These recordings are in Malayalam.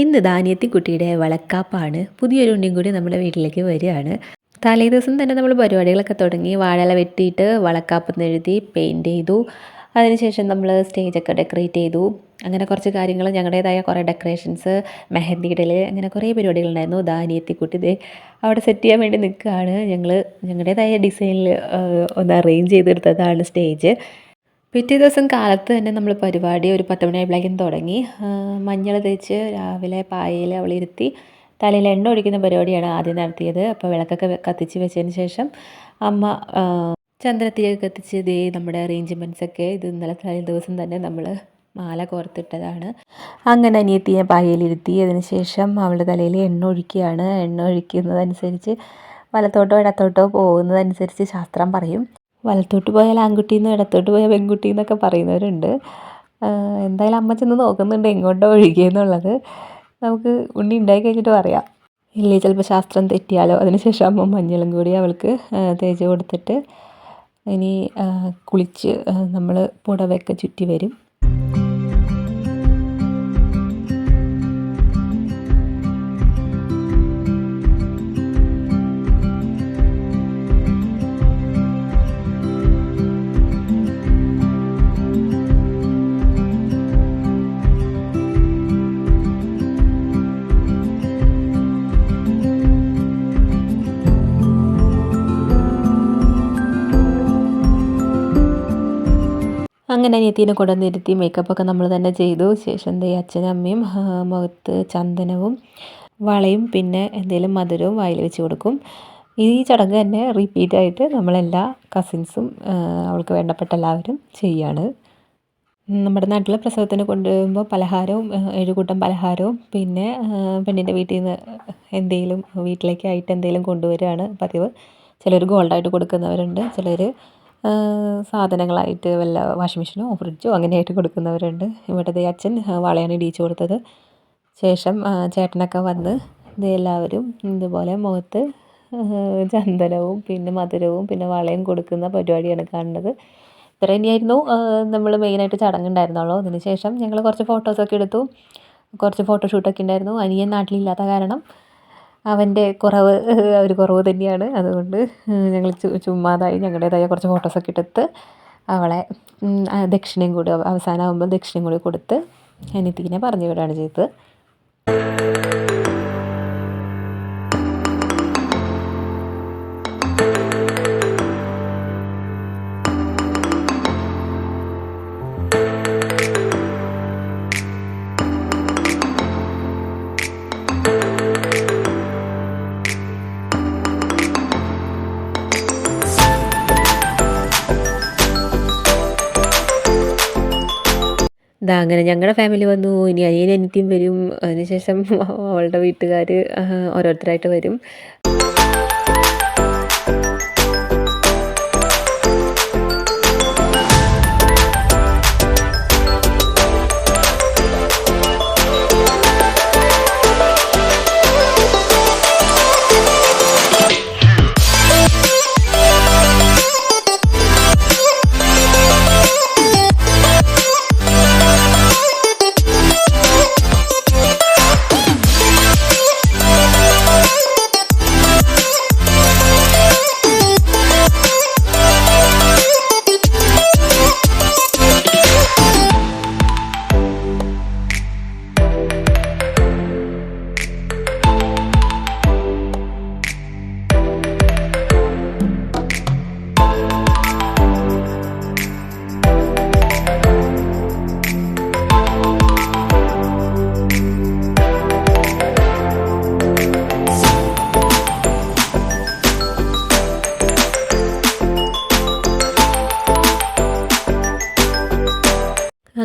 ഇന്ന് ധാന്യത്തിക്കുട്ടിയുടെ വളക്കാപ്പാണ്. പുതിയൊരു ഉണ്ണിയും കൂടി നമ്മുടെ വീട്ടിലേക്ക് വരികയാണ്. തലേ ദിവസം തന്നെ നമ്മൾ പരിപാടികളൊക്കെ തുടങ്ങി വാഴല വെട്ടിയിട്ട് വളക്കാപ്പെന്ന് എഴുതി പെയിന്റ് ചെയ്തു. അതിനുശേഷം നമ്മൾ സ്റ്റേജൊക്കെ ഡെക്കറേറ്റ് ചെയ്തു. അങ്ങനെ കുറച്ച് കാര്യങ്ങൾ ഞങ്ങളുടേതായ കുറേ ഡെക്കറേഷൻസ് മെഹന്തി ഇടൽ അങ്ങനെ കുറേ പരിപാടികളുണ്ടായിരുന്നു ധാന്യത്തിക്കുട്ടി ഇത് അവിടെ സെറ്റ് ചെയ്യാൻ വേണ്ടി നിൽക്കുകയാണ്. ഞങ്ങൾ ഞങ്ങളുടേതായ ഡിസൈനിൽ ഒന്ന് അറേഞ്ച് ചെയ്തെടുത്തതാണ് സ്റ്റേജ് പിറ്റേ ദിവസം കാലത്ത് തന്നെ നമ്മൾ പരിപാടി ഒരു പത്ത് മണിയായപ്പോഴേക്കും തുടങ്ങി. മഞ്ഞൾ തേച്ച് രാവിലെ പായയിൽ അവളിരുത്തി തലയിൽ എണ്ണ ഒഴിക്കുന്ന പരിപാടിയാണ് ആദ്യം നടത്തിയത്. അപ്പോൾ വിളക്കൊക്കെ കത്തിച്ച് വെച്ചതിന് ശേഷം അമ്മ ചന്ദ്രത്തിയൊക്കെ കത്തിച്ച് ഇതേ നമ്മുടെ അറേഞ്ച്മെന്റ്സൊക്കെ ഇത് ഇന്നലെ തലേ ദിവസം തന്നെ നമ്മൾ മാല കോർത്തിട്ടതാണ്. അങ്ങനെ അനിയത്തിയെ പായയിലിരുത്തി അതിന് ശേഷം അവളുടെ തലയിൽ എണ്ണ ഒഴിക്കുകയാണ്. എണ്ണ ഒഴിക്കുന്നതനുസരിച്ച് വലത്തോട്ടോ ഇടത്തോട്ടോ പോകുന്നതനുസരിച്ച് ശാസ്ത്രം പറയും. വലത്തോട്ട് പോയാൽ ആൺകുട്ടി എന്നും ഇടത്തോട്ട് പോയാൽ പെൺകുട്ടി എന്നൊക്കെ പറയുന്നവരുണ്ട് എന്തായാലും അമ്മ ചെന്ന് നോക്കുന്നുണ്ട് എങ്ങോട്ടോ ഒഴുകിയെന്നുള്ളത് നമുക്ക് ഉണ്ണി ഉണ്ടായി കഴിഞ്ഞിട്ട് പറയാം. ഇല്ലേ ചിലപ്പോൾ ശാസ്ത്രം തെറ്റിയാലോ? അതിനുശേഷം അമ്മ മഞ്ഞളും കൂടി അവൾക്ക് തേച്ച് കൊടുത്തിട്ട് ഇനി കുളിച്ച് നമ്മൾ പുടവയൊക്കെ ചുറ്റി വരും. അങ്ങനെ അനിയത്തിനെ കൊണ്ടുവന്നിരുത്തി മേക്കപ്പൊക്കെ നമ്മൾ തന്നെ ചെയ്തു. ശേഷം ദേ അച്ഛനും അമ്മയും മുഖത്ത് ചന്ദനവും വളയും പിന്നെ എന്തെങ്കിലും മധുരവും വായിൽ വെച്ച് കൊടുക്കും. ഈ ചടങ്ങ് തന്നെ റിപ്പീറ്റായിട്ട് നമ്മളെല്ലാ കസിൻസും അവൾക്ക് വേണ്ടപ്പെട്ട എല്ലാവരും ചെയ്യാണ്. നമ്മുടെ നാട്ടിലെ പ്രസവത്തിന് കൊണ്ടുവരുമ്പോൾ പലഹാരവും ഏഴുകൂട്ടം പലഹാരവും പിന്നെ പെണ്ണിന്റെ വീട്ടിൽ നിന്ന് എന്തെങ്കിലും വീട്ടിലേക്കായിട്ട് എന്തെങ്കിലും കൊണ്ടുവരികയാണ് പതിവ്. ചിലർ ഗോൾഡായിട്ട് കൊടുക്കുന്നവരുണ്ട് ചിലർ സാധനങ്ങളായിട്ട് വല്ല വാഷിംഗ് മെഷീനോ ഫ്രിഡ്ജോ അങ്ങനെയായിട്ട് കൊടുക്കുന്നവരുണ്ട്. ഇവിടുത്തെ അച്ഛൻ വളയാണ് ഇടിയിച്ച് കൊടുത്തത്. ശേഷം ചേട്ടനൊക്കെ വന്ന് ഇത് എല്ലാവരും ഇതുപോലെ മുഖത്ത് ചന്ദനവും പിന്നെ മധുരവും പിന്നെ വളയും കൊടുക്കുന്ന പരിപാടിയാണ് കാണുന്നത്. ഇത്ര തന്നെയായിരുന്നു നമ്മൾ മെയിനായിട്ട് ചടങ്ങുണ്ടായിരുന്നുള്ളൂ. അതിനുശേഷം ഞങ്ങൾ കുറച്ച് ഫോട്ടോസൊക്കെ എടുത്തു. കുറച്ച് ഫോട്ടോഷൂട്ടൊക്കെ ഉണ്ടായിരുന്നു. അനിയൻ നാട്ടിലില്ലാത്ത കാരണം. അവന്റെ കുറവ് ഒരു കുറവ് തന്നെയാണ്. അതുകൊണ്ട് ഞങ്ങൾ ചുമ്മാതായി ഞങ്ങളുടേതായ കുറച്ച് ഫോട്ടോസൊക്കെ എടുത്ത് അവളെ ദക്ഷിണയും കൂടി അവസാനമാകുമ്പോൾ ദക്ഷിണയും കൂടി കൊടുത്ത് അനിയത്തിനെ പറഞ്ഞു വിടുകയാണ് ചെയ്തത്. ഇതാ അങ്ങനെ ഞങ്ങളുടെ ഫാമിലി വന്നു. ഇനി അനിയൻ അനിത്യം വരും. അതിനുശേഷം അവളുടെ വീട്ടുകാർ ഓരോരുത്തരായിട്ട് വരും.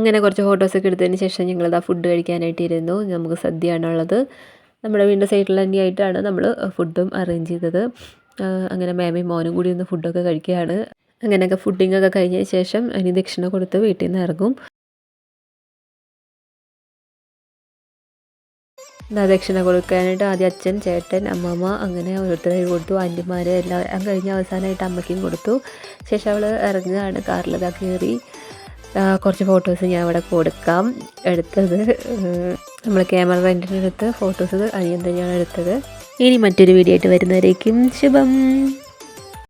അങ്ങനെ കുറച്ച് ഫോട്ടോസൊക്കെ എടുത്തതിന് ശേഷം ഞങ്ങളിതാ ഫുഡ് കഴിക്കാനായിട്ട് ഇരുന്നു നമുക്ക് സദ്യയാണുള്ളത്. നമ്മുടെ വീടിന്റെ സൈഡിൽ തന്നെയായിട്ടാണ് നമ്മൾ ഫുഡും അറേഞ്ച് ചെയ്തത്. അങ്ങനെ മാമയും മോനും കൂടി ഒന്ന് ഫുഡൊക്കെ കഴിക്കുകയാണ്. അങ്ങനെയൊക്കെ ഫുഡിങ്ങൊക്കെ കഴിഞ്ഞ ശേഷം ഇനി ദക്ഷിണ കൊടുത്ത് വീട്ടിൽ നിന്ന് ഇറങ്ങും. ദക്ഷിണ കൊടുക്കാനായിട്ട് ആദ്യം അച്ഛൻ ചേട്ടൻ അമ്മമ്മ അങ്ങനെ ഓരോരുത്തരായി കൊടുത്തു. ആന്റിമാർ എല്ലാം കഴിഞ്ഞ് അവസാനമായിട്ട് അമ്മയ്ക്കും കൊടുത്തു. ശേഷം അവൾ ഇറങ്ങുകയാണ്. കാറിലതാ കയറി. കുറച്ച് ഫോട്ടോസ് ഞാൻ ഇവിടെ കൊടുക്കാം. എടുത്തത് നമ്മൾ ക്യാമറ റെന്റിനെടുത്ത് ഫോട്ടോസ് അനിയൻ തന്നെയാണ് എടുത്തത്. ഇനി മറ്റൊരു വീഡിയോ ആയിട്ട് വരുന്നവരേക്കും ശുഭം.